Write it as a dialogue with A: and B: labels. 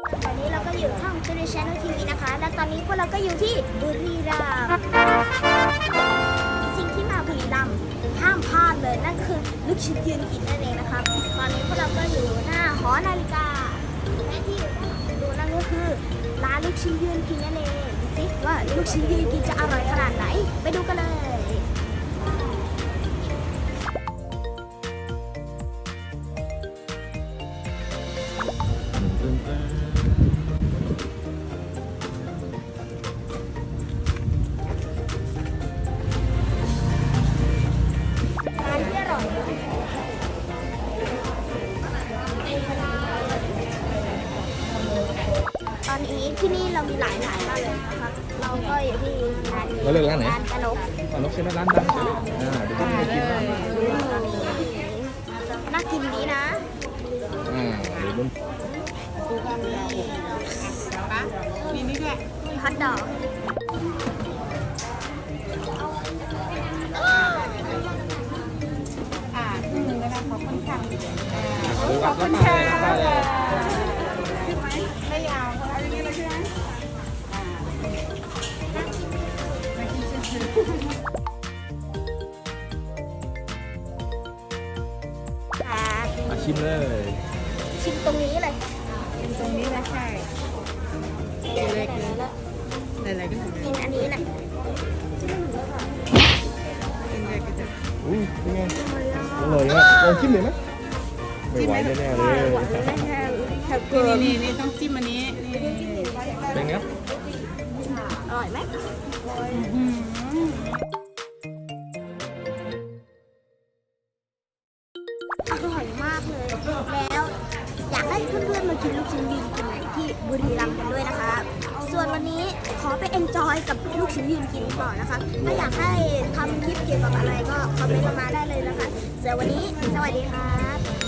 A: ตอนนี้เราก็อยู่ช่อง t ู c h a n n e l TV นะคะ และตอนนี้พวกเราก็อยู่ที่บุรีรัมย์สิ่งที่มาบุรีรัมย์ห้ามพลาดเลยนั่นคือลูกชิ้นยืนกินนั่นเองนะครับ ตอนนี้พวกเราก็อยู่หน้าหอนาฬิกาและที่อยู่ด้านหลังดูนั่นก็คือร้านลูกชิ้นยืนกินนั่นเองดูสิว่าลูกชิ้นยืนกินจะอร่อยขนาดไหน ตอนนี้ที่นี่เรามีหลายร้านมากเลยนะครับเราก็อยู่ที่ร้านนี้
B: เราเลือกร้านไหน
A: ร้านกระนก
B: อ่านกใช่ไหมร้านดังใช่ไหมอ่าเดี๋ยวพี่ไปกินบ้าง
A: น่ากินดีนะ
B: อ่าเดี๋ยวมัน
C: มีนี่ด้วย
A: ฮอทดอก
C: อ่าครึ่งหนึงก็ได้ขอบคุณค่ะ
B: ดูรับรับไป
C: มาชิม
B: เลย
A: ชิมตรงนี้เลย
C: กินตรงนี้นะใช่กินเลยกินอะไรก็ทำ
A: กินอันนี้นะ
C: กินเลยกินเลย
B: อุ้ยเป็นไงอร่อยอะลองชิมเลยไหมไม่ไหวแน่ๆเลย
C: นี่นี่นี่ต้องจิ้มอันนี้ นี่
B: เป็นไงครับ
A: อร่อยไห
C: ม
A: อร่อยมากเลย แล้วอยากให้เพื่อนๆมากินลูกชิ้นยืนกินที่บุรีรัมย์กันด้วยนะคะ ส่วนวันนี้ขอไปเอนจอยกับลูกชิ้นยืนกินก่อนนะคะ ถ้าอยากให้ทำคลิปเกี่ยวกับอะไรก็คอมเมนต์มาได้เลยนะคะสำหรับวันนี้สวัสดีครับ